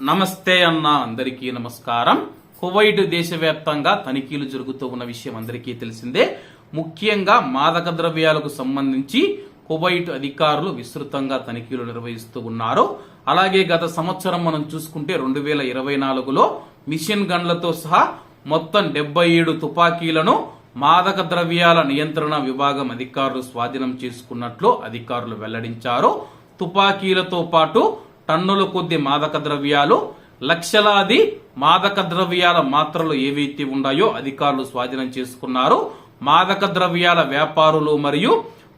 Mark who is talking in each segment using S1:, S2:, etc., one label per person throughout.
S1: నమస్తే అన్న అందరికీ నమస్కారం. కువైట్ దేశవ్యాప్తంగా తనిఖీలు జరుగుతూ ఉన్న విషయం అందరికీ తెలిసిందే. ముఖ్యంగా మాదక ద్రవ్యాలకు సంబంధించి కువైట్ అధికారులు విస్తృతంగా తనిఖీలు నిర్వహిస్తూ ఉన్నారు. అలాగే గత సంవత్సరం మనం చూసుకుంటే రెండు వేల ఇరవై నాలుగులో మిషన్ గన్లతో సహా మొత్తం డెబ్బై ఏడు తుపాకీలను మాదక ద్రవ్యాల నియంత్రణ విభాగం అధికారులు స్వాధీనం చేసుకున్నట్లు అధికారులు వెల్లడించారు. తుపాకీలతో పాటు టన్నుల కొద్ది మాదక ద్రవ్యాలు లక్షలాది మాదక ద్రవ్యాల మాత్రలు ఏవైతే ఉన్నాయో అధికారులు స్వాధీనం చేసుకున్నారు. మాదక ద్రవ్యాల వ్యాపారులు మరియు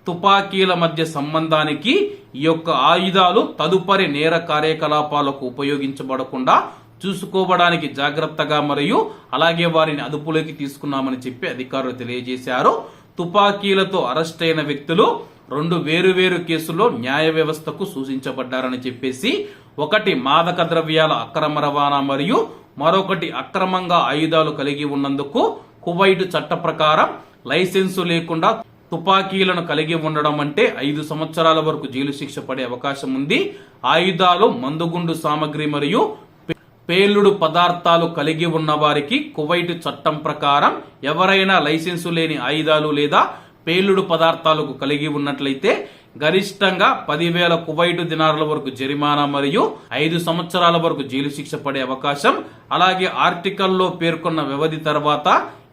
S1: తుపాకీల మధ్య సంబంధానికి ఈ యొక్క ఆయుధాలు తదుపరి నేర కార్యకలాపాలకు ఉపయోగించబడకుండా చూసుకోవడానికి జాగ్రత్తగా మరియు అలాగే వారిని అదుపులోకి తీసుకున్నామని చెప్పి అధికారులు తెలియజేశారు. తుపాకీలతో అరెస్ట్ అయిన వ్యక్తులు రెండు వేరువేరు కేసుల్లో న్యాయ వ్యవస్థకు సూచించబడ్డారని చెప్పేసి ఒకటి మాదక ద్రవ్యాల అక్రమ రవాణా మరియు మరొకటి అక్రమంగా ఆయుధాలు కలిగి ఉన్నందుకు కువైట్ చట్ట ప్రకారం లైసెన్సు లేకుండా తుపాకీలను కలిగి ఉండడం అంటే ఐదు సంవత్సరాల వరకు జైలు శిక్ష పడే అవకాశం ఉంది. ఆయుధాలు మందుగుండు సామగ్రి మరియు పేలుడు పదార్థాలు కలిగి ఉన్న వారికి కువైట్ చట్టం ప్రకారం ఎవరైనా లైసెన్సు లేని ఆయుధాలు లేదా పేలుడు పదార్థాలకు కలిగి ఉన్నట్లయితే గరిష్టంగా పదివేల కువైటు దినారుల వరకు జరిమానా మరియు ఐదు సంవత్సరాల వరకు జైలు శిక్ష పడే అవకాశం అలాగే ఆర్టికల్లో పేర్కొన్న వ్యవధి తర్వాత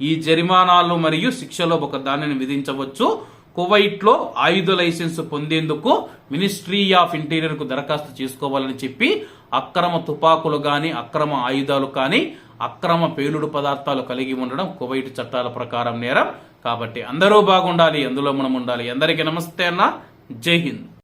S1: ఈ జరిమానాలు మరియు శిక్షలో ఒక దానిని విధించవచ్చు. కువైట్లో ఆయుధ లైసెన్స్ పొందేందుకు మినిస్ట్రీ ఆఫ్ ఇంటీరియర్కు దరఖాస్తు చేసుకోవాలని చెప్పి అక్రమ తుపాకులు గాని అక్రమ ఆయుధాలు కానీ అక్రమ పేలుడు పదార్థాలు కలిగి ఉండడం కువైట్ చట్టాల ప్రకారం నేరం. కాబట్టి అందరూ బాగుండాలి అందులో మనం ఉండాలి. అందరికీ నమస్తే అన్న. జై హింద్.